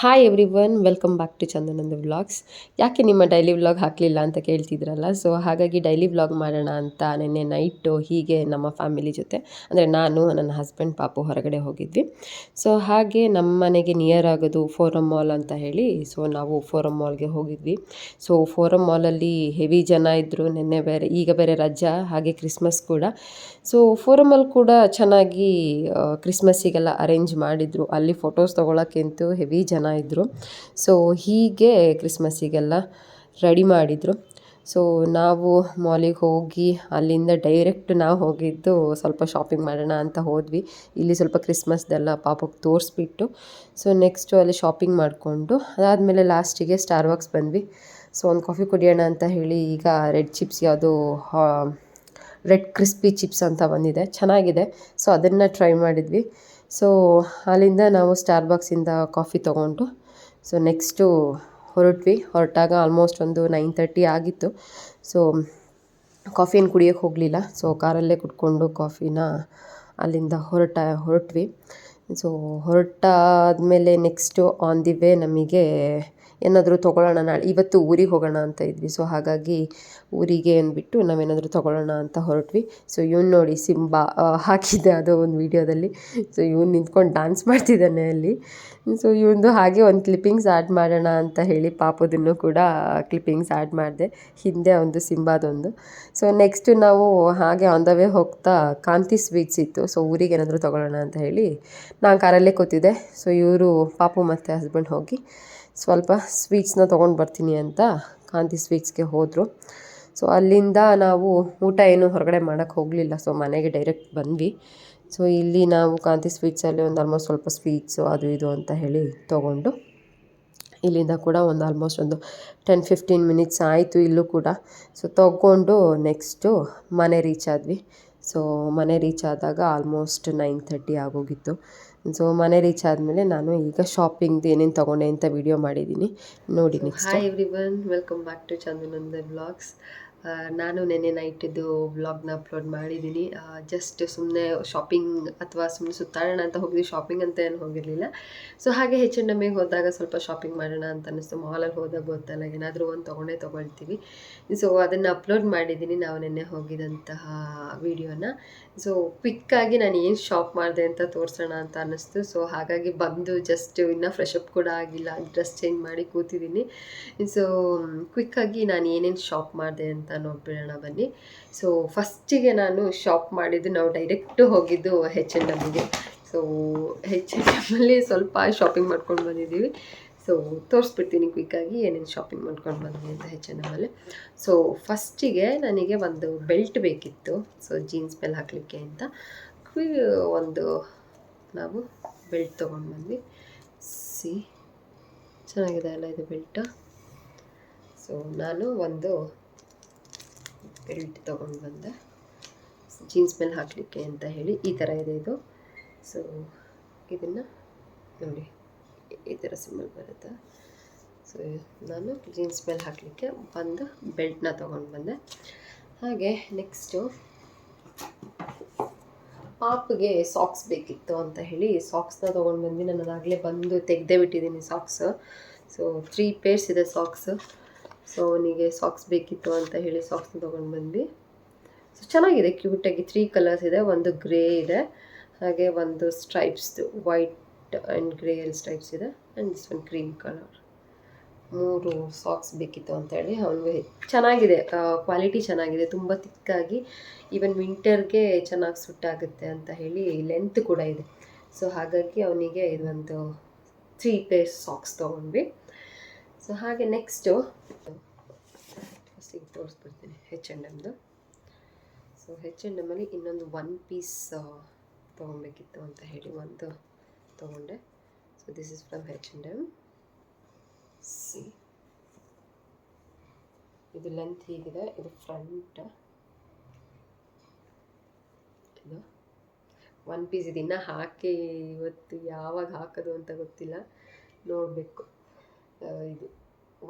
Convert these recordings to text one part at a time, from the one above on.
Hi everyone welcome back to ಚಂದನಂದ vlogs ಯಾಕೆ ನಿಮ್ಮ daily vlog ಹಾಕಲಿಲ್ಲ ಅಂತ ಕೇಳ್ತಿದ್ರಲ್ಲ? ಸೊ ಹಾಗಾಗಿ ಡೈಲಿ ವ್ಲಾಗ್ ಮಾಡೋಣ ಅಂತ ನಿನ್ನೆ ನೈಟು ಹೀಗೆ ನಮ್ಮ ಫ್ಯಾಮಿಲಿ ಜೊತೆ, ಅಂದರೆ ನಾನು, ನನ್ನ ಹಸ್ಬೆಂಡ್ ಪಾಪು ಹೊರಗಡೆ ಹೋಗಿದ್ವಿ. ಸೊ ಹಾಗೆ ನಮ್ಮ ಮನೆಗೆ ನಿಯರ್ ಆಗೋದು ಫೋರಮ್ ಮಾಲ್ ಅಂತ ಹೇಳಿ ಸೊ ನಾವು ಫೋರಮ್ ಮಾಲ್ಗೆ ಹೋಗಿದ್ವಿ. ಸೊ ಫೋರಮ್ ಮಾಲಲ್ಲಿ ಹೆವಿ ಜನ ಇದ್ದರು ನಿನ್ನೆ ಬೇರೆ, ಈಗ ಬೇರೆ ರಜಾ, ಹಾಗೆ ಕ್ರಿಸ್ಮಸ್ ಕೂಡ. ಸೊ ಫೋರಮಲ್ಲಿ ಕೂಡ ಚೆನ್ನಾಗಿ ಕ್ರಿಸ್ಮಸ್ಸಿಗೆಲ್ಲ ಅರೇಂಜ್ ಮಾಡಿದರು. ಅಲ್ಲಿ ಫೋಟೋಸ್ ತೊಗೊಳಕ್ಕಂತೂ ಹೆವಿ ಜನ ಇದ್ದರು ಸೊ ಹೀಗೆ ಕ್ರಿಸ್ಮಸ್ಸಿಗೆಲ್ಲ ರೆಡಿ ಮಾಡಿದರು. ಸೊ ನಾವು ಮಾಲಿಗೆ ಹೋಗಿ ಅಲ್ಲಿಂದ ಡೈರೆಕ್ಟ್ ನಾವು ಹೋಗಿದ್ದು ಸ್ವಲ್ಪ ಶಾಪಿಂಗ್ ಮಾಡೋಣ ಅಂತ ಹೋದ್ವಿ. ಇಲ್ಲಿ ಸ್ವಲ್ಪ ಕ್ರಿಸ್ಮಸ್ದೆಲ್ಲ ಪಾಪಕ್ಕೆ ತೋರಿಸ್ಬಿಟ್ಟು ಸೊ ನೆಕ್ಸ್ಟು ಅಲ್ಲಿ ಶಾಪಿಂಗ್ ಮಾಡಿಕೊಂಡು, ಅದಾದಮೇಲೆ ಲಾಸ್ಟಿಗೆ ಸ್ಟಾರ್ ಬಾಕ್ಸ್ ಬಂದ್ವಿ. ಸೊ ಒಂದು ಕಾಫಿ ಕುಡಿಯೋಣ ಅಂತ ಹೇಳಿ ಈಗ ರೆಡ್ ಚಿಪ್ಸ್ ಯಾವುದು ರೆಡ್ ಕ್ರಿಸ್ಪಿ ಚಿಪ್ಸ್ ಅಂತ ಬಂದಿದೆ. ಚೆನ್ನಾಗಿದೆ. ಸೊ ಅದನ್ನು ಟ್ರೈ ಮಾಡಿದ್ವಿ. ಸೊ ಅಲ್ಲಿಂದ ನಾವು ಸ್ಟಾರ್ ಬಾಕ್ಸಿಂದ ಕಾಫಿ ತೊಗೊಂಡು ಸೊ ನೆಕ್ಸ್ಟು ಹೊರಟ್ವಿ. ಹೊರಟಾಗ ಆಲ್ಮೋಸ್ಟ್ ಒಂದು ನೈನ್ ತರ್ಟಿ ಆಗಿತ್ತು. ಸೊ ಕಾಫಿ ಕುಡಿಯೋಕೆ ಹೋಗಲಿಲ್ಲ. ಸೊ ಕಾರಲ್ಲೇ ಕುಟ್ಕೊಂಡು ಕಾಫಿನ ಅಲ್ಲಿಂದ ಹೊರಟ, ಹೊರಟ್ವಿ. ಸೊ ಹೊರಟಾದ್ಮೇಲೆ ನೆಕ್ಸ್ಟು ಆನ್ ದಿ ವೇ ನಮಗೆ ಏನಾದರೂ ತೊಗೊಳ್ಳೋಣ, ನಾಳೆ ಇವತ್ತು ಊರಿಗೆ ಹೋಗೋಣ ಅಂತ ಇದ್ವಿ. ಸೊ ಹಾಗಾಗಿ ಊರಿಗೆ ಅಂದ್ಬಿಟ್ಟು ನಾವೇನಾದರೂ ತೊಗೊಳ್ಳೋಣ ಅಂತ ಹೊರಟ್ವಿ. ಸೊ ಇವ್ನು ನೋಡಿ ಸಿಂಬಾ ಹಾಕಿದ್ದೆ ಅದು ಒಂದು ವಿಡಿಯೋದಲ್ಲಿ. ಸೊ ಇವ್ನು ನಿಂತ್ಕೊಂಡು ಡ್ಯಾನ್ಸ್ ಮಾಡ್ತಿದ್ದಾನೆ ಅಲ್ಲಿ. ಸೊ ಇವಂದು ಹಾಗೆ ಒಂದು ಕ್ಲಿಪ್ಪಿಂಗ್ಸ್ ಆ್ಯಡ್ ಮಾಡೋಣ ಅಂತ ಹೇಳಿ ಪಾಪದನ್ನು ಕೂಡ ಕ್ಲಿಪ್ಪಿಂಗ್ಸ್ ಆ್ಯಡ್ ಮಾಡಿದೆ. ಹಿಂದೆ ಒಂದು ಸಿಂಬಾದೊಂದು. ಸೊ ನೆಕ್ಸ್ಟು ನಾವು ಹಾಗೆ ಆನ್ ದ ವೇ ಹೋಗ್ತಾ ಕಾಂತಿ ಸ್ವೀಟ್ಸ್ ಇತ್ತು. ಸೊ ಊರಿಗೆ ಏನಾದರೂ ತೊಗೊಳ್ಳೋಣ ಅಂತ ಹೇಳಿ ನಾನು ಕಾರಲ್ಲೇ ಕೂತಿದ್ದೆ. ಸೊ ಇವರು ಪಾಪು ಮತ್ತು ಹಸ್ಬೆಂಡ್ ಹೋಗಿ ಸ್ವಲ್ಪ ಸ್ವೀಟ್ಸ್ನ ತೊಗೊಂಡು ಬರ್ತೀನಿ ಅಂತ ಕಾಂತಿ ಸ್ವೀಟ್ಸ್ಗೆ ಹೋದರು. ಸೊ ಅಲ್ಲಿಂದ ನಾವು ಊಟ ಏನು ಹೊರಗಡೆ ಮಾಡೋಕ್ಕೆ ಹೋಗಲಿಲ್ಲ. ಸೊ ಮನೆಗೆ ಡೈರೆಕ್ಟ್ ಬಂದ್ವಿ. ಸೊ ಇಲ್ಲಿ ನಾವು ಕಾಂತಿ ಸ್ವೀಟ್ಸಲ್ಲಿ ಒಂದು ಆಲ್ಮೋಸ್ಟ್ ಸ್ವಲ್ಪ ಸ್ವೀಟ್ಸು ಅದು ಇದು ಅಂತ ಹೇಳಿ ತೊಗೊಂಡು ಇಲ್ಲಿಂದ ಕೂಡ ಒಂದು ಆಲ್ಮೋಸ್ಟ್ ಒಂದು ಟೆನ್ ಫಿಫ್ಟೀನ್ ಮಿನಿಟ್ಸ್ ಆಯಿತು ಇಲ್ಲೂ ಕೂಡ. ಸೊ ತೊಗೊಂಡು ನೆಕ್ಸ್ಟು ಮನೆ ರೀಚ್ ಆದ್ವಿ. ಸೊ ಮನೆ ರೀಚ್ ಆದಾಗ ಆಲ್ಮೋಸ್ಟ್ ನೈನ್ ತರ್ಟಿ ಆಗೋಗಿತ್ತು. ಸೊ ಮನೆ ರೀಚ್ ಆದಮೇಲೆ ನಾನು ಈಗ ಶಾಪಿಂಗ್ದು ಏನೇನು ತೊಗೊಂಡೆ ಅಂತ ವಿಡಿಯೋ ಮಾಡಿದ್ದೀನಿ ನೋಡಿ next hi everyone welcome back to ಚಂದನಂದ blogs ನಾನು ನೆನ್ನೆ ನೈಟಿದ್ದು ವ್ಲಾಗ್ನ ಅಪ್ಲೋಡ್ ಮಾಡಿದ್ದೀನಿ ಜಸ್ಟ್ ಸುಮ್ಮನೆ ಶಾಪಿಂಗ್ ಅಥವಾ ಸುಮ್ಮನೆ ಸುತ್ತಾಡೋಣ ಅಂತ ಹೋಗಿದ್ವಿ. ಶಾಪಿಂಗ್ ಅಂತ ಏನು ಹೋಗಿರಲಿಲ್ಲ. ಸೊ ಹಾಗೆ ಹೆಚ್ ಎನ್ ಎಮ್ಮಿಗೆ ಹೋದಾಗ ಸ್ವಲ್ಪ ಶಾಪಿಂಗ್ ಮಾಡೋಣ ಅಂತ ಅನ್ನಿಸ್ತು. ಮಾಲಲ್ಲಿ ಹೋದಾಗ ಗೊತ್ತಲ್ಲ ಏನಾದರೂ ಒಂದು ತೊಗೊಂಡೇ ತೊಗೊಳ್ತೀವಿ. ಸೊ ಅದನ್ನು ಅಪ್ಲೋಡ್ ಮಾಡಿದ್ದೀನಿ ನಾವು ನೆನ್ನೆ ಹೋಗಿದಂತಹ ವಿಡಿಯೋನ ಸೊ ಕ್ವಿಕ್ಕಾಗಿ ನಾನು ಏನು ಶಾಪ್ ಮಾಡಿದೆ ಅಂತ ತೋರಿಸೋಣ ಅಂತ ಅನ್ನಿಸ್ತು. ಸೊ ಹಾಗಾಗಿ ಬಂದು ಜಸ್ಟ್ ಇನ್ನೂ ಫ್ರೆಶ್ ಅಪ್ ಕೂಡ ಆಗಿಲ್ಲ. ಡ್ರೆಸ್ ಚೇಂಜ್ ಮಾಡಿ ಕೂತಿದ್ದೀನಿ ಸೊ ಕ್ವಿಕ್ಕಾಗಿ ನಾನು ಏನೇನು ಶಾಪ್ ಮಾಡಿದೆ ಅಂತ ನೋಡ್ಬಿಡೋಣ ಬನ್ನಿ. ಸೊ ಫಸ್ಟಿಗೆ ನಾನು ಶಾಪ್ ಮಾಡಿದ್ದು ನಾವು ಡೈರೆಕ್ಟು ಹೋಗಿದ್ದು ಹೆಚ್ ಎನ್ ಡಬ್ಲ್ಯೂಗೆ ಸೊ ಹೆಚ್ ಎನ್ ಎಮ್ಮಲ್ಲಿ ಸ್ವಲ್ಪ ಶಾಪಿಂಗ್ ಮಾಡ್ಕೊಂಡು ಬಂದಿದ್ದೀವಿ. ಸೊ ತೋರಿಸ್ಬಿಡ್ತೀನಿ ಕ್ವಿಕ್ಕಾಗಿ ಏನೇನು ಶಾಪಿಂಗ್ ಮಾಡ್ಕೊಂಡು ಬಂದ್ವಿ ಅಂತ ಹೆಚ್ ಎನ್ ಸೊ ಫಸ್ಟಿಗೆ ನನಗೆ ಒಂದು ಬೆಲ್ಟ್ ಬೇಕಿತ್ತು. ಸೊ ಜೀನ್ಸ್ ಮೇಲೆ ಹಾಕಲಿಕ್ಕೆ ಅಂತ. ಕ್ವಿ ಒಂದು ನಾವು ಬೆಲ್ಟ್ ತೊಗೊಂಡು ಬಂದ್ವಿ. ಸಿ ಚೆನ್ನಾಗಿದೆ ಅಲ್ಲ ಇದು ಬೆಲ್ಟ್ ಸೊ ನಾನು ಒಂದು ಬೆಲ್ಟ್ ತೊಗೊಂಡು ಬಂದೆ. ಜೀನ್ಸ್ ಮೇಲೆ ಹಾಕಲಿಕ್ಕೆ ಅಂತ ಹೇಳಿ ಈ ಥರ ಇದೆ ಇದು. ಸೊ ಇದನ್ನು ನೋಡಿ. ಈ ಥರ ಸಿಂಬಲ್ ಬರುತ್ತೆ. ಸೊ ನಾನು ಜೀನ್ಸ್ ಮೇಲೆ ಹಾಕಲಿಕ್ಕೆ ಒಂದು ಬೆಲ್ಟ್ನ ತೊಗೊಂಡು ಬಂದೆ. ಹಾಗೆ ನೆಕ್ಸ್ಟು ಪಾಪ್ಗೆ ಸಾಕ್ಸ್ ಬೇಕಿತ್ತು ಅಂತ ಹೇಳಿ ಸಾಕ್ಸ್ನ ತೊಗೊಂಡು ಬಂದು ನಾನು ಅದಾಗಲೇ ಬಂದು ತೆಗೆದೇ ಬಿಟ್ಟಿದ್ದೀನಿ ಸಾಕ್ಸ್ ಸೊ ತ್ರೀ ಪೇರ್ಸ್ ಇದೆ ಸಾಕ್ಸ್ ಸೊ ಅವನಿಗೆ ಸಾಕ್ಸ್ ಬೇಕಿತ್ತು ಅಂತ ಹೇಳಿ ಸಾಕ್ಸ್ನ ತೊಗೊಂಡು ಬಂದ್ವಿ. ಸೊ ಚೆನ್ನಾಗಿದೆ ಕ್ಯೂಟಾಗಿ ತ್ರೀ ಕಲರ್ಸ್ ಇದೆ. ಒಂದು ಗ್ರೇ ಇದೆ, ಹಾಗೆ ಒಂದು ಸ್ಟ್ರೈಪ್ಸ್ದು ವೈಟ್ ಆ್ಯಂಡ್ ಗ್ರೇ ಅಲ್ಲಿ ಸ್ಟ್ರೈಪ್ಸ್ ಇದೆ. And this one cream colour ಮೂರು ಸಾಕ್ಸ್ ಬೇಕಿತ್ತು ಅಂತೇಳಿ ಅವನಿಗೆ ಚೆನ್ನಾಗಿದೆ. ಕ್ವಾಲಿಟಿ ಚೆನ್ನಾಗಿದೆ. ತುಂಬ ತಿಕ್ಕಾಗಿ ಈವನ್ ವಿಂಟರ್ಗೆ ಚೆನ್ನಾಗಿ ಸುಟ್ಟಾಗುತ್ತೆ ಅಂತ ಹೇಳಿ ಲೆಂತ್ ಕೂಡ ಇದೆ. ಸೊ ಹಾಗಾಗಿ ಅವನಿಗೆ ಇದೊಂದು ತ್ರೀ ಪೇರ್ ಸಾಕ್ಸ್ ತೊಗೊಂಡ್ವಿ. ಸೊ ಹಾಗೆ ನೆಕ್ಸ್ಟು ಫಸ್ಟಿಗೆ ತೋರಿಸ್ಬಿಡ್ತೀನಿ ಹೆಚ್ ಆ್ಯಂಡ್ ಎಮ್ದು ಸೊ ಹೆಚ್ ಆ್ಯಂಡ್ ಎಮ್ಮಲ್ಲಿ ಇನ್ನೊಂದು ಒನ್ ಪೀಸ್ ತೊಗೊಬೇಕಿತ್ತು ಅಂತ ಹೇಳಿ ಒಂದು ತೊಗೊಂಡೆ. So this is from H and M see ಇದು ಲೆಂತ್ ಹೀಗಿದೆ? ಇದು ಫ್ರಂಟ್ ಇದು. ಒನ್ ಪೀಸ್ ಇದು ಇನ್ನೂ ಹಾಕಿ ಇವತ್ತು ಯಾವಾಗ ಹಾಕೋದು ಅಂತ ಗೊತ್ತಿಲ್ಲ. ನೋಡಬೇಕು. ಇದು.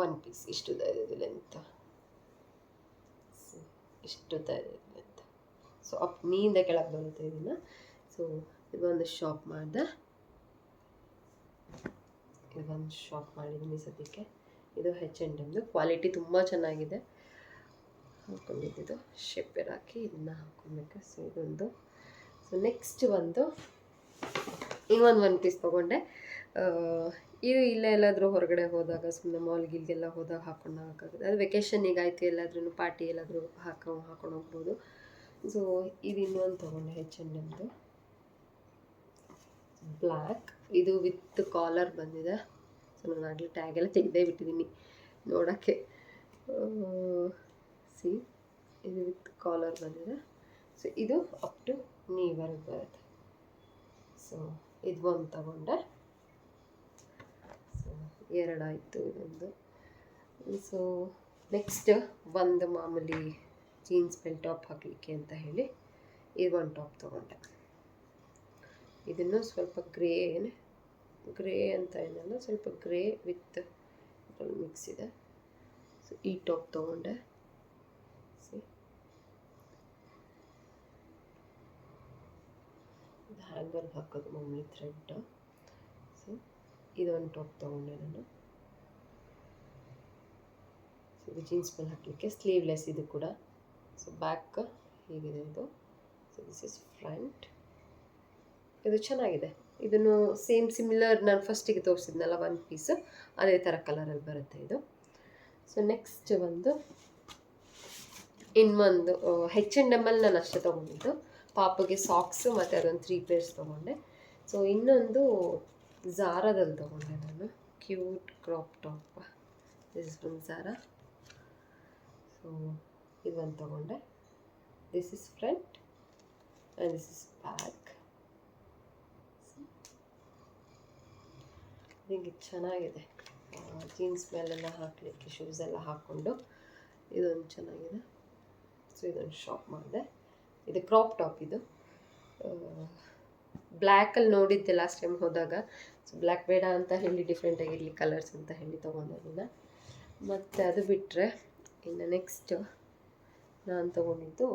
ಒನ್ ಪೀಸ್ ಇಷ್ಟು ಇದೆ ಲೆಂತ್ ಇಷ್ಟು ಇದೆ ಲೆಂತ್ ಸೊ ಅಪ್ ನೀಯಿಂದ ಕೆಳಗೆ ಬರುತ್ತೆ ಇದನ್ನು. ಸೊ ಇದೊಂದು ಶಾಪ್ ಮಾಡಿದೆ. ಇದೊಂದು ಶಾಪ್ ಮಾಡಿದ್ದೀನಿ ಸದ್ಯಕ್ಕೆ. ಇದು ಹೆಚ್ ಆ್ಯಂಡ್ ಎಮ್ದು ಕ್ವಾಲಿಟಿ ತುಂಬ ಚೆನ್ನಾಗಿದೆ. ಹಾಕೊಂಡಿದ್ದು ಶೇಪ್ ಹಾಕಿ ಇದನ್ನ ಹಾಕೊಬೇಕು ಸೊ ಇದೊಂದು. ಸೊ ನೆಕ್ಸ್ಟ್ ಬಂದು ಇನ್ನೊಂದು ಒನ್ ಪೀಸ್ ತೊಗೊಂಡೆ. ಇದು ಇಲ್ಲೇ ಎಲ್ಲಾದರೂ ಹೊರಗಡೆ ಹೋದಾಗ ಸುಮ್ಮನೆ ಮಾಲ್ ಗಿಲ್ಗೆಲ್ಲ ಹೋದಾಗ ಹಾಕೊಂಡು ಹೋಗೋಕ್ಕಾಗುತ್ತೆ ಅದು ಈಗ ಆಯಿತು ಎಲ್ಲಾದ್ರೂ ಪಾರ್ಟಿ ಎಲ್ಲಾದರೂ ಹಾಕೋ, ಹಾಕೊಂಡು ಹೋಗ್ಬೋದು. ಸೊ ಇದು ಇನ್ನೊಂದು ತೊಗೊಂಡೆ ಹೆಚ್ ಆ್ಯಂಡ್ ಎಮ್ದು ಬ್ಲ್ಯಾಕ್ ಇದು ವಿತ್ ಕಾಲರ್ ಬಂದಿದೆ. ಸೊ ನಾನು ಆಗಲಿ ಟ್ಯಾಗ್ ಎಲ್ಲ ತೆಗೆದೇ ಬಿಟ್ಟಿದ್ದೀನಿ. ನೋಡೋಕ್ಕೆ. ಸಿ ಇದು ವಿತ್ ಕಾಲರ್ ಬಂದಿದೆ. ಸೊ ಇದು ಅಪ್ ಟು ನೀವರೆಗೆ ಬರುತ್ತೆ ಸೊ ಇದು ಒಂದು ತಗೊಂಡೆ. ಸೊ ಎರಡಾಯಿತು ಇದೊಂದು. ಸೊ ನೆಕ್ಸ್ಟ್ ಒಂದು ಮಾಮೂಲಿ ಜೀನ್ಸ್ ಬೆಲ್ ಟಾಪ್ ಹಾಕಲಿಕ್ಕೆ ಅಂತ ಹೇಳಿ, ಇದು ಒಂದು ಟಾಪ್ ತೊಗೊಂಡೆ. ಇದನ್ನು ಸ್ವಲ್ಪ ಗ್ರೇ ಗ್ರೇ ಅಂತ ಏನಲ್ಲ ಸ್ವಲ್ಪ ಗ್ರೇ ವಿತ್ ಮಿಕ್ಸ್ ಇದೆ. ಸೊ ಈ ಟಾಪ್ ತೊಗೊಂಡೆ. ಸಿ ಹ್ಯಾಂಗರ್ಗೆ ಹಾಕೋದು ಮಮ್ಮಿ ಥ್ರೆಡ್ ಸೊ ಇದೊಂದು ಟಾಪ್ ತೊಗೊಂಡೆ ನಾನು. ಸೊ ಇದು ಜೀನ್ಸ್ ಮೇಲೆ ಹಾಕಲಿಕ್ಕೆ ಸ್ಲೀವ್ಲೆಸ್ ಇದು ಕೂಡ. ಸೊ ಬ್ಯಾಕ್ ಹೀಗಿದೆ ಇದು. ಸೊ ದಿಸ್ ಇಸ್ ಫ್ರಂಟ್ ಇದು ಚೆನ್ನಾಗಿದೆ. ಇದನ್ನು ಸೇಮ್ ಸಿಮಿಲರ್ ನಾನು ಫಸ್ಟಿಗೆ ತೋರಿಸಿದ್ನಲ್ಲ ಒನ್ ಪೀಸು ಅದೇ ಥರ ಕಲರಲ್ಲಿ ಬರುತ್ತೆ ಇದು. ಸೊ ನೆಕ್ಸ್ಟ್ ಒಂದು ಇನ್ನೊಂದು ಹೆಚ್ ಆ್ಯಂಡ್ ಎಮ್ಮಲ್ಲಿ ನಾನು ಅಷ್ಟೇ ತೊಗೊಂಡಿದ್ದು. ಪಾಪಗೆ ಸಾಕ್ಸು ಮತ್ತು ಅದೊಂದು ತ್ರೀ ಪೇರ್ಸ್ ತೊಗೊಂಡೆ. ಸೊ ಇನ್ನೊಂದು ಝಾರದಲ್ಲಿ ತೊಗೊಂಡೆ ನಾನು. ಕ್ಯೂಟ್ ಕ್ರಾಪ್ ಟಾಪ್ ದಿಸ್ ಒಂದು ಝಾರ ಸೊ ಇದೊಂದು ತೊಗೊಂಡೆ. This is front and this is back ಹಿಂಗೆ ಚೆನ್ನಾಗಿದೆ. ಜೀನ್ಸ್ ಮೇಲೆಲ್ಲ ಹಾಕಲಿಕ್ಕೆ ಶೂಸ್ ಎಲ್ಲ ಹಾಕ್ಕೊಂಡು ಇದೊಂದು ಚೆನ್ನಾಗಿದೆ. ಸೊ ಇದೊಂದು ಶಾಪ್ ಮಾಡಿದೆ. ಇದು ಕ್ರಾಪ್ ಟಾಪ್ ಇದು. ಬ್ಲ್ಯಾಕಲ್ಲಿ ನೋಡಿದ್ದೆ ಲಾಸ್ಟ್ ಟೈಮ್ ಹೋದಾಗ. ಸೊ ಬ್ಲ್ಯಾಕ್ ಬೇಡ ಅಂತ ಹೇಳಿ ಡಿಫ್ರೆಂಟಾಗಿರಲಿ ಕಲರ್ಸ್ ಅಂತ ಹೇಳಿ ತೊಗೊಂಡೆ ಮತ್ತು ಅದು ಬಿಟ್ಟರೆ ಇನ್ನು ನೆಕ್ಸ್ಟ್ ನಾನು ತೊಗೊಂಡಿದ್ದು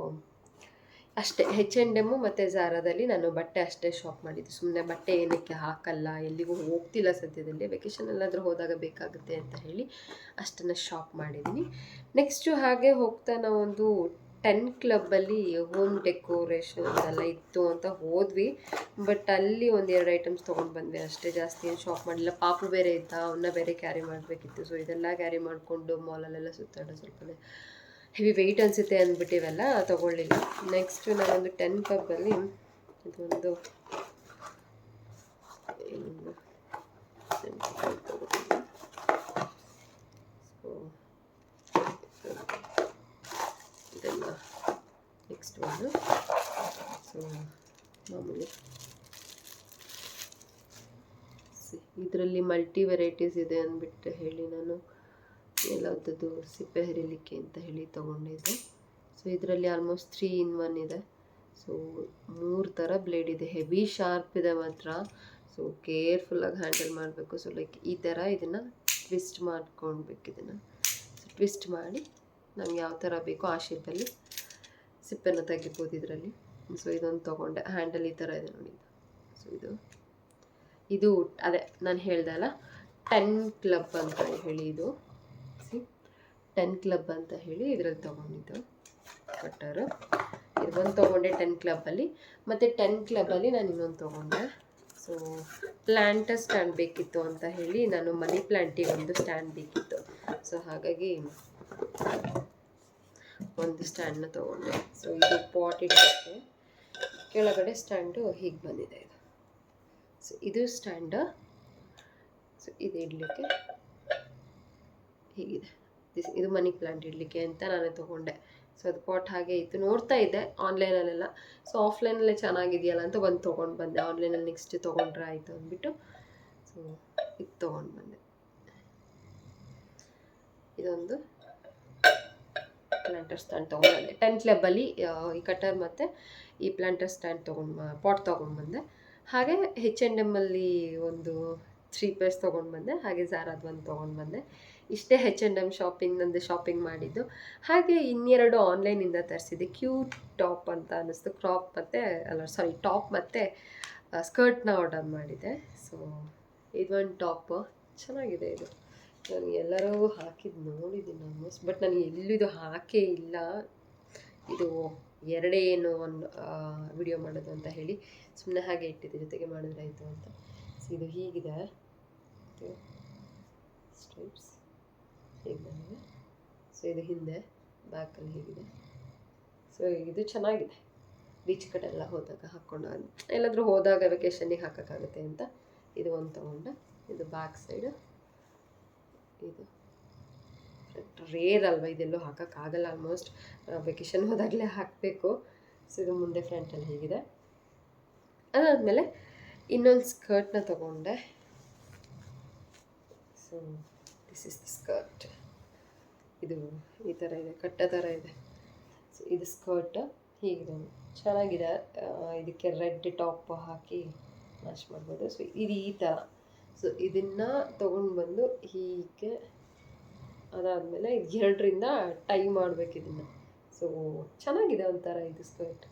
ಅಷ್ಟೇ ಹೆಚ್ ಆ್ಯಂಡ್ ಎಮ್ಮು ಮತ್ತು ಝಾರಾದಲ್ಲಿ ನಾನು ಬಟ್ಟೆ ಅಷ್ಟೇ ಶಾಪ್ ಮಾಡಿದ್ದು. ಸುಮ್ಮನೆ ಬಟ್ಟೆ ಏನಕ್ಕೆ ಹಾಕಲ್ಲ, ಎಲ್ಲಿಗೂ ಹೋಗ್ತಿಲ್ಲ ಸದ್ಯದಲ್ಲಿ ವೆಕೇಷನ್ ಎಲ್ಲಾದರೂ ಹೋದಾಗ ಬೇಕಾಗುತ್ತೆ ಅಂತ ಹೇಳಿ ಅಷ್ಟನ್ನು ಶಾಪ್ ಮಾಡಿದ್ದೀನಿ. ನೆಕ್ಸ್ಟು ಹಾಗೆ ಹೋಗ್ತಾ ನಾವೊಂದು ಟೆನ್ ಕ್ಲಬ್ಬಲ್ಲಿ ಹೋಮ್ ಡೆಕೋರೇಷನ್ ಎಲ್ಲ ಇತ್ತು ಅಂತ ಹೋದ್ವಿ. ಬಟ್ ಅಲ್ಲಿ ಒಂದು ಎರಡು ಐಟಮ್ಸ್ ತೊಗೊಂಡು ಬಂದ್ವಿ. ಅಷ್ಟೇ ಜಾಸ್ತಿ ಏನು ಶಾಪ್ ಮಾಡಿಲ್ಲ. ಪಾಪು ಬೇರೆ ಇದ್ದ ಅವನ್ನ ಬೇರೆ ಕ್ಯಾರಿ ಮಾಡಬೇಕಿತ್ತು. ಸೊ ಇದೆಲ್ಲ ಕ್ಯಾರಿ ಮಾಡಿಕೊಂಡು ಮಾಲಲ್ಲೆಲ್ಲ ಸುತ್ತಾಡೋ ಸ್ವಲ್ಪ ಹೆವಿ ವೆಯ್ಟ್ ಅನಿಸುತ್ತೆ ಅಂದ್ಬಿಟ್ಟು ಇವೆಲ್ಲ ತೊಗೊಳ್ಳಿಲ್ಲ ನೆಕ್ಸ್ಟು ನಾನೊಂದು ಟೆನ್ ಕಪ್ಪಲ್ಲಿ ಇದೊಂದು ಇದೆಲ್ಲ ನೆಕ್ಸ್ಟ್ ಒಂದು ಸೊ ಮಾಮೂಲಿ. ಇದರಲ್ಲಿ ಮಲ್ಟಿ ವೆರೈಟೀಸ್ ಇದೆ ಅಂದ್ಬಿಟ್ಟು ಹೇಳಿ ನಾನು. ಎಲ್ಲದದ್ದು ಸಿಪ್ಪೆ ಹರಿಲಿಕ್ಕೆ ಅಂತ ಹೇಳಿ ತೊಗೊಂಡಿದ್ದೆ. ಸೊ ಇದರಲ್ಲಿ ಆಲ್ಮೋಸ್ಟ್ ತ್ರೀ ಇನ್ ಒನ್ ಇದೆ. ಸೊ ಮೂರು ಥರ ಬ್ಲೇಡ್ ಇದೆ. ಹೆವಿ ಶಾರ್ಪ್ ಇದೆ ಮಾತ್ರ. ಸೊ ಕೇರ್ಫುಲ್ಲಾಗಿ ಹ್ಯಾಂಡಲ್ ಮಾಡಬೇಕು. ಸೊ ಲೈಕ್ ಈ ಥರ ಇದನ್ನು ಟ್ವಿಸ್ಟ್ ಮಾಡ್ಕೊಳ್ಬೇಕು ಇದನ್ನು. ಸೊ ಟ್ವಿಸ್ಟ್ ಮಾಡಿ ನಮ್ಗೆ ಯಾವ ಥರ ಬೇಕೋ ಆ ಶೇಪಲ್ಲಿ ಸಿಪ್ಪೆನ ತೆಗಿಬೋದು ಇದರಲ್ಲಿ. ಸೊ ಇದೊಂದು ತೊಗೊಂಡೆ. ಹ್ಯಾಂಡಲ್ ಈ ಥರ ಇದೆ ನೋಡಿ. ಸೊ ಇದು. ಇದು, ಅದೇ, ನಾನು ಹೇಳ್ದೆ ಅಲ್ಲ ಟೆನ್ ಕ್ಲಬ್ ಅಂತ ಹೇಳಿ ಇದು. ಟೆನ್ ಕ್ಲಬ್ ಅಂತ ಹೇಳಿ ಇದರಲ್ಲಿ ತೊಗೊಂಡಿದ್ದು ಕಟ್ಟರು. ಇದು ಒಂದು ತೊಗೊಂಡೆ ಟೆನ್ ಕ್ಲಬ್ಬಲ್ಲಿ ಮತ್ತು ಟೆನ್ ಕ್ಲಬ್ಬಲ್ಲಿ ನಾನು ಇನ್ನೊಂದು ತೊಗೊಂಡೆ. ಸೊ ಪ್ಲ್ಯಾಂಟ ಸ್ಟ್ಯಾಂಡ್ ಬೇಕಿತ್ತು ಅಂತ ಹೇಳಿ ನಾನು ಮನಿ ಪ್ಲ್ಯಾಂಟಿಗೆ ಒಂದು ಸ್ಟ್ಯಾಂಡ್ ಬೇಕಿತ್ತು. ಸೊ ಹಾಗಾಗಿ ಒಂದು ಸ್ಟ್ಯಾಂಡ್ನ ತೊಗೊಂಡೆ. ಸೊ ಇದು ಪಾಟ್ ಇಡೋಕ್ಕೆ ಕೆಳಗಡೆ ಸ್ಟ್ಯಾಂಡು ಹೀಗೆ ಬಂದಿದೆ ಇದು. ಸೊ ಇದು ಸ್ಟ್ಯಾಂಡ್ ಸೊ ಇದು ಇಡಲಿಕ್ಕೆ ಹೀಗಿದೆ. ದಿಸ್ ಇದು ಮನಿ ಪ್ಲಾಂಟ್ ಇಡಲಿಕ್ಕೆ ಅಂತ ನಾನು ತೊಗೊಂಡೆ. ಸೊ ಅದು ಪಾಟ್ ಹಾಗೆ ಇತ್ತು. ನೋಡ್ತಾ ಇದ್ದೆ ಆನ್ಲೈನಲ್ಲೆಲ್ಲ ಸೊ ಆಫ್ಲೈನಲ್ಲೇ ಚೆನ್ನಾಗಿದೆಯಲ್ಲ ಅಂತ ಒಂದು ತೊಗೊಂಡು ಬಂದೆ. ಆನ್ಲೈನಲ್ಲಿ ನೆಕ್ಸ್ಟ್ ತೊಗೊಂಡ್ರೆ ಆಯಿತು ಅಂದ್ಬಿಟ್ಟು. ಸೊ ಇದು ತೊಗೊಂಡು ಬಂದೆ. ಇದೊಂದು ಪ್ಲಾಂಟರ್ ಸ್ಟ್ಯಾಂಡ್ ತೊಗೊಂಡ್ಬಂದೆ ಟೆಂತ್ ಲೆಬಲ್ಲಿ ಈ ಕಟರ್ ಮತ್ತು ಈ ಪ್ಲಾಂಟರ್ ಸ್ಟ್ಯಾಂಡ್ ತೊಗೊಂಡು ಪಾಟ್ ತೊಗೊಂಡ್ಬಂದೆ ಹಾಗೆ ಹೆಚ್ ಆ್ಯಂಡ್ ಎಮ್ಮಲ್ಲಿ ಒಂದು ತ್ರೀ ಪೇರ್ಸ್ ತೊಗೊಂಡು ಬಂದೆ. ಹಾಗೆ ಜಾರಾದ್ ಒಂದು ತೊಗೊಂಡು ಬಂದೆ. ಇಷ್ಟೇ ಹೆಚ್ ಆ್ಯಂಡ್ ಎಂ ಶಾಪಿಂಗ್ ನಂದು ಶಾಪಿಂಗ್ ಮಾಡಿದ್ದು. ಹಾಗೆ ಇನ್ನೆರಡು ಆನ್ಲೈನಿಂದ ತರಿಸಿದ್ದೆ. ಕ್ಯೂಟ್ ಟಾಪ್ ಅಂತ ಅನ್ನಿಸ್ತು. ಕ್ರಾಪ್ ಮತ್ತು, ಅಲ್ಲ ಸಾರಿ ಟಾಪ್ ಮತ್ತು ಸ್ಕರ್ಟ್ನ ಆರ್ಡರ್ ಮಾಡಿದೆ. ಸೊ ಇದೊಂದು ಟಾಪು ಚೆನ್ನಾಗಿದೆ ಇದು. ನಾನು ಎಲ್ಲರೂ ಹಾಕಿದ್ದು ನೋಡಿದ್ದೀನಿ ಆಲ್ಮೋಸ್ಟ್ ಬಟ್ ನಾನು ಎಲ್ಲಿದು ಹಾಕೇ ಇಲ್ಲ. ಇದು ಎರಡೇ ಏನು ಒಂದು ವಿಡಿಯೋ ಮಾಡೋದು ಅಂತ ಹೇಳಿ ಸುಮ್ಮನೆ ಹಾಗೆ ಇಟ್ಟಿದ್ದೆ. ಜೊತೆಗೆ ಮಾಡಿದ್ರೆ ಆಯಿತು ಅಂತ. ಸೊ ಇದು ಹೀಗಿದೆ. ಸ್ಟ್ರೈಪ್ಸ್ ಹೀಗೆ ಸೊ ಇದು ಹಿಂದೆ ಬ್ಯಾಕಲ್ಲಿ ಹೀಗಿದೆ. ಸೊ ಇದು ಚೆನ್ನಾಗಿದೆ. ಬೀಚ್ ಕಡೆ ಎಲ್ಲ ಹೋದಾಗ ಹಾಕ್ಕೊಂಡು ಎಲ್ಲಾದರೂ ಹೋದಾಗ ವೆಕೇಶನ್ನಿಗೆ ಹಾಕೋಕ್ಕಾಗುತ್ತೆ ಅಂತ ಇದು ಒಂದು ತೊಗೊಂಡೆ. ಇದು ಬ್ಯಾಕ್ ಸೈಡು ಇದು ರೇರ್ ಅಲ್ವಾ ಇದೆಲ್ಲೂ ಹಾಕೋಕ್ಕಾಗಲ್ಲ ಆಲ್ಮೋಸ್ಟ್ ವೆಕೇಶನ್ ಹೋದಾಗಲೇ ಹಾಕಬೇಕು. ಸೊ ಇದು ಮುಂದೆ ಫ್ರಂಟಲ್ಲಿ ಹೀಗಿದೆ. ಅದಾದಮೇಲೆ ಇನ್ನೊಂದು ಸ್ಕರ್ಟ್ನ ತಗೊಂಡೆ. So this is the skirt ಇದು ಈ ಥರ ಇದೆ, ಕಟ್ಟ ಥರ ಇದೆ. ಸೊ ಇದು ಸ್ಕರ್ಟ್ ಹೀಗಿದೆ. ಚೆನ್ನಾಗಿದೆ. ಇದಕ್ಕೆ ರೆಡ್ ಟಾಪ್ ಹಾಕಿ ಮ್ಯಾಚ್ ಮಾಡ್ಬೋದು. ಸೊ ಇದು ಈ ಥರ ಸೊ ಇದನ್ನು ತೊಗೊಂಡು ಬಂದು ಹೀಗೆ ಅದಾದಮೇಲೆ ಎರಡರಿಂದ ಟೈ ಮಾಡಬೇಕು ಇದನ್ನು. ಸೊ ಚೆನ್ನಾಗಿದೆ ಒಂಥರ ಇದು ಸ್ಕರ್ಟ್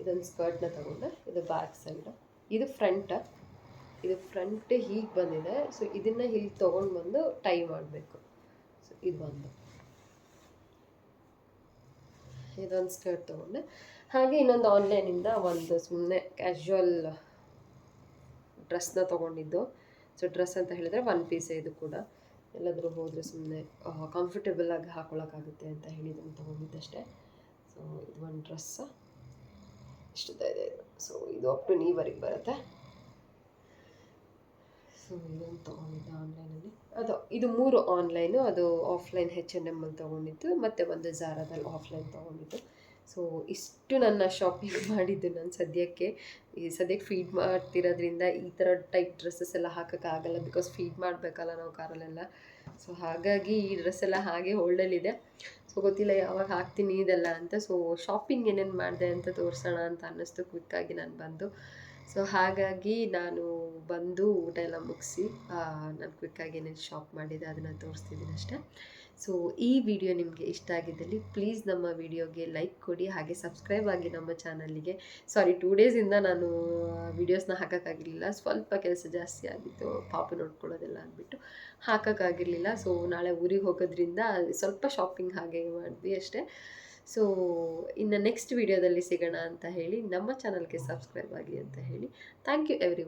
ಇದೊಂದು ಸ್ಕರ್ಟ್ನ ತಗೊಂಡೆ. ಇದು ಬ್ಯಾಕ್ ಸೈಡು ಇದು ಫ್ರಂಟ ಇದು ಫ್ರಂಟ್ ಹೀಗೆ ಬಂದಿದೆ. ಸೊ ಇದನ್ನು ಇಲ್ಲಿ ತೊಗೊಂಡು ಬಂದು ಟೈ ಮಾಡಬೇಕು. ಸೊ ಇದು ಒಂದು. ಇದೊಂದು ಸ್ಕರ್ಟ್ ತೊಗೊಂಡೆ. ಹಾಗೆ ಇನ್ನೊಂದು ಆನ್ಲೈನಿಂದ ಒಂದು ಸುಮ್ಮನೆ ಕ್ಯಾಶುವಲ್ ಡ್ರೆಸ್ನ ತೊಗೊಂಡಿದ್ದು. ಸೊ ಡ್ರೆಸ್ ಅಂತ ಹೇಳಿದರೆ ಒನ್ ಪೀಸೇ ಇದು ಕೂಡ. ಎಲ್ಲಾದರೂ ಹೋದರೆ ಸುಮ್ಮನೆ ಕಂಫರ್ಟೇಬಲ್ ಆಗಿ ಹಾಕೊಳ್ಳೋಕ್ಕಾಗುತ್ತೆ ಅಂತ ಹೇಳಿ ಇದನ್ನು ತೊಗೊಂಡಿದ್ದಷ್ಟೇ. ಸೊ ಇದು ಒಂದು ಡ್ರೆಸ್ ಇಷ್ಟು ಇದೆ ಇದು. ಸೊ ಇದು ಅಪ್ ಟು ನೀವರೆಗೆ ಬರುತ್ತೆ. ಸೊ ಇದೊಂದು ತೊಗೊಂಡಿದ್ದೆ ಆನ್ಲೈನಲ್ಲಿ ಅದು, ಇದು ಮೂರು ಆನ್ಲೈನು ಅದು ಆಫ್ಲೈನ್ ಹೆಚ್ ಎನ್ ಎಂ ಅಲ್ಲಿ ತೊಗೊಂಡಿದ್ದು, ಮತ್ತು ಒಂದು ಜಾರದಲ್ಲಿ ಆಫ್ಲೈನ್ ತೊಗೊಂಡಿದ್ದು. ಸೊ ಇಷ್ಟು ನನ್ನ ಶಾಪಿಂಗ್ ಮಾಡಿದ್ದು ನಾನು ಸದ್ಯಕ್ಕೆ. ಈ ಸದ್ಯಕ್ಕೆ ಫೀಡ್ ಮಾಡ್ತಿರೋದ್ರಿಂದ ಈ ಥರ ಟೈಪ್ ಡ್ರೆಸ್ಸಸ್ ಎಲ್ಲ ಹಾಕೋಕ್ಕಾಗಲ್ಲ ಬಿಕಾಸ್ ಫೀಡ್ ಮಾಡಬೇಕಲ್ಲ ನಾವು ಕಾರಲ್ಲೆಲ್ಲ ಸೊ ಹಾಗಾಗಿ ಈ ಡ್ರೆಸ್ ಎಲ್ಲ ಹಾಗೆ ಹೋಲ್ಡಲ್ಲಿದೆ ಸೊ ಗೊತ್ತಿಲ್ಲ ಯಾವಾಗ ಹಾಕ್ತೀನಿ ಇದೆಲ್ಲ ಅಂತ. ಸೊ ಶಾಪಿಂಗ್ ಏನೇನು ಮಾಡಿದೆ ಅಂತ ತೋರಿಸೋಣ ಅಂತ ಅನ್ನಿಸ್ತು ಕ್ವಿಕ್ಕಾಗಿ ನಾನು ಬಂದು. ಸೊ ಹಾಗಾಗಿ ನಾನು ಬಂದು ಊಟ ಎಲ್ಲ ಮುಗಿಸಿ ನಾನು ಕ್ವಿಕ್ಕಾಗಿ ಏನೇನು ಶಾಪ್ ಮಾಡಿದೆ ಅದನ್ನು ತೋರಿಸ್ತಿದ್ದೀನಿ ಅಷ್ಟೇ. ಸೊ ಈ ವಿಡಿಯೋ ನಿಮಗೆ ಇಷ್ಟ ಆಗಿದ್ದಲ್ಲಿ ಪ್ಲೀಸ್ ನಮ್ಮ ವಿಡಿಯೋಗೆ ಲೈಕ್ ಕೊಡಿ, ಹಾಗೆ ಸಬ್ಸ್ಕ್ರೈಬ್ ಆಗಿ ನಮ್ಮ ಚಾನಲ್ಲಿಗೆ ಸಾರಿ ಟೂ ಡೇಸಿಂದ ನಾನು ವೀಡಿಯೋಸ್ನ ಹಾಕೋಕ್ಕಾಗಿರಲಿಲ್ಲ. ಸ್ವಲ್ಪ ಕೆಲಸ ಜಾಸ್ತಿ ಆಗಿತ್ತು, ಪಾಪ ನೋಡ್ಕೊಳ್ಳೋದೆಲ್ಲ ಅಂದ್ಬಿಟ್ಟು. ಹಾಕೋಕ್ಕಾಗಿರಲಿಲ್ಲ. ಸೊ ನಾಳೆ ಊರಿಗೆ ಹೋಗೋದ್ರಿಂದ ಸ್ವಲ್ಪ ಶಾಪಿಂಗ್ ಹಾಗೆ ಮಾಡಿದ್ವಿ ಅಷ್ಟೇ. ಸೊ ಇನ್ನು ನೆಕ್ಸ್ಟ್ ವಿಡಿಯೋದಲ್ಲಿ ಸಿಗೋಣ ಅಂತ ಹೇಳಿ, ನಮ್ಮ ಚಾನಲ್ಗೆ ಸಬ್ಸ್ಕ್ರೈಬ್ ಆಗಿ ಅಂತ ಹೇಳಿ ಥ್ಯಾಂಕ್ ಯು ಎವ್ರಿ